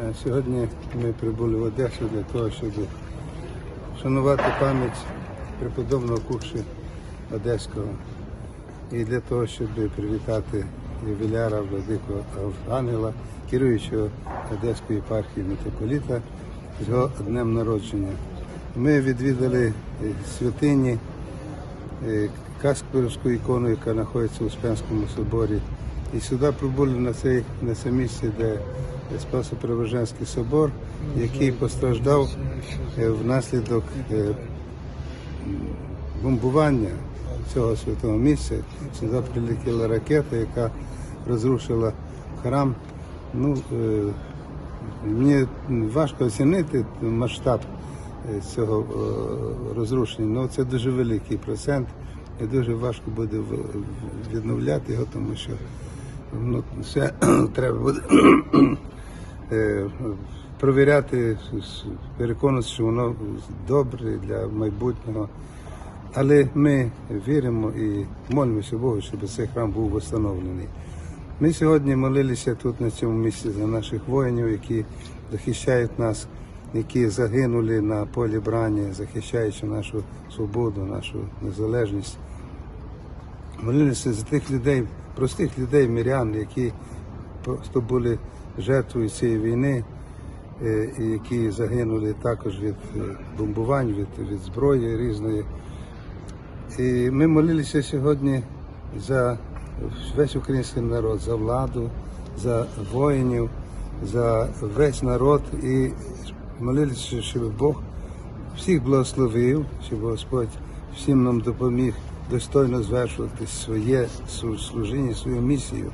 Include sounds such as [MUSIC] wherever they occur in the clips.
Е, Сьогодні ми прибули в Одесу для того, щоб шанувати пам'ять преподобного Кукши Одеського і для того, щоб привітати ювіляра Владику Ангела, керуючого Одеської єпархії митрополіта з його днем народження. Ми відвідали е, святині е, ікону, яка знаходиться у Успенському соборі. І сюди прибули на це, на це місце, де Спасо-Преображенський собор, який постраждав е, внаслідок е, бомбування цього святого місця. Сюди прилетіла ракета, яка розрушила храм. Ну, е, мені важко оцінити масштаб цього розрушення, але це дуже великий процент і дуже важко буде відновляти його, тому що ну, все [CLEARS THROAT] треба буде провіряти, с- переконатися, що воно добре для майбутнього. Але ми віримо і молимося Богу, щоб цей храм був встановлений. Ми сьогодні молилися тут на цьому місці за наших воїнів, які захищають нас, які загинули на полі брані, захищаючи нашу свободу, нашу незалежність. Молилися за тих людей, простих людей, мирян, які просто були жертвою цієї війни, е, і які загинули також від е, бомбувань, від, від зброї різної. І ми молилися сьогодні за весь український народ, за владу, за воїнів, за весь народ і молилися, щоб Бог всіх благословив, щоб Господь всім нам допоміг достойно звершувати своє служіння, свою місію,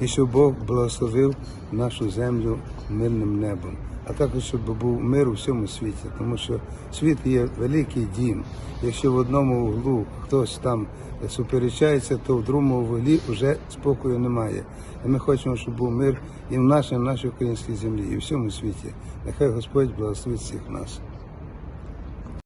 і щоб Бог благословив нашу землю мирним небом, а також щоб був мир у всьому світі, тому що світ є великий дім. Якщо в одному углу хтось там суперечається, то в другому вуглі вже спокою немає. І ми хочемо, щоб був мир і в нашій, нашій українській землі, і в всьому світі. Нехай Господь благословить всіх нас.